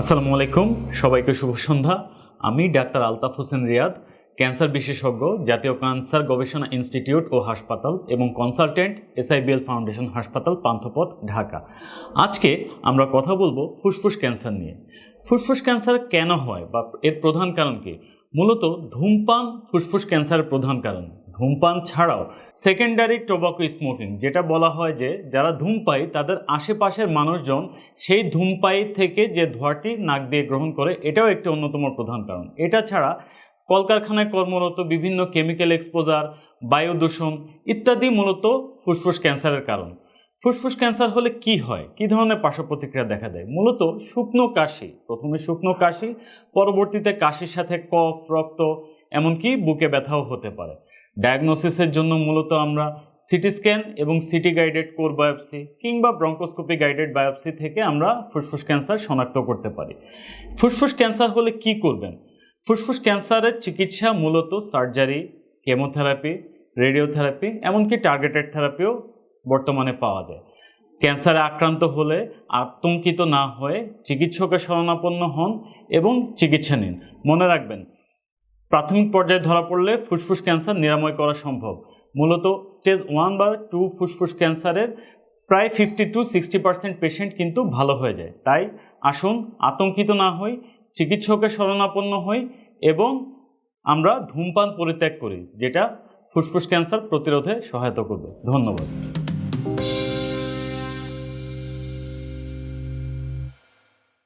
আসসালামু আলাইকুম, সবাইকে শুভ সন্ধ্যা। আমি ডাক্তার আলতাফ হোসেন রিয়াদ, ক্যান্সার বিশেষজ্ঞ, জাতীয় ক্যান্সার গবেষণা ইনস্টিটিউট ও হাসপাতাল এবং কনসালটেন্ট এসআইবিএল ফাউন্ডেশন হাসপাতাল পান্থপথ, ঢাকা। আজকে আমরা কথা বলব ফুসফুস ক্যান্সার নিয়ে। ফুসফুস ক্যান্সার কেন হয় বা এর প্রধান কারণ কি? মূলত ধূমপান ফুসফুস ক্যান্সারের প্রধান কারণ। ধূমপান ছাড়াও সেকেন্ডারি টোবাকো স্মোকিং যেটা বলা হয় যে যারা ধূমপাই তাদের আশেপাশের মানুষজন সেই ধূমপাই থেকে যে ধোঁয়াটি নাক দিয়ে গ্রহণ করে, এটাও একটি অন্যতম প্রধান কারণ। এটা ছাড়া কলকারখানায় কর্মরত বিভিন্ন কেমিক্যাল এক্সপোজার বায়ু দূষণ ইত্যাদি মূলত ফুসফুস ক্যান্সারের কারণ। ফুসফুস ক্যান্সার হলে কি হয়? কি ধরনের পার্শ্ব প্রতিক্রিয়া দেখা দেয়? মূলত শুকনো কাশি, প্রথমে শুকনো কাশি, পরবর্তীতে কাশির সাথে কফ, রক্ত, এমনকি বুকে ব্যথাও হতে পারে। ডায়াগনোসিসের জন্য মূলত আমরা সিটি স্ক্যান এবং C T guided core biopsy কিংবা ব্রঙ্কোস্কোপি গাইডেড বায়োপসি থেকে আমরা ফুসফুস ক্যান্সার শনাক্ত করতে পারি। ফুসফুস ক্যান্সার হলে কি করবেন? ফুসফুস ক্যান্সারের চিকিৎসা মূলত সার্জারি, কেমোথেরাপি, রেডিওথেরাপি, এমনকি টার্গেটেড থেরাপিও বর্তমানে পাওয়া যায়। ক্যান্সারে আক্রান্ত হলে আতঙ্কিত না হয়ে চিকিৎসকের শরণাপন্ন হন এবং চিকিৎসা নিন। মনে রাখবেন প্রাথমিক পর্যায়ে ধরা পড়লে ফুসফুস ক্যান্সার নিরাময় করা সম্ভব। মূলত স্টেজ ওয়ান বা টু ফুসফুস ক্যান্সারের প্রায় fifty to sixty percent patient কিন্তু ভালো হয়ে যায়। তাই আসুন আতঙ্কিত না হই চিকিৎসকের শরণাপন্ন হই এবং আমরা ধূমপান পরিত্যাগ করি, যেটা ফুসফুস ক্যান্সার প্রতিরোধে সহায়তা করবে। ধন্যবাদ।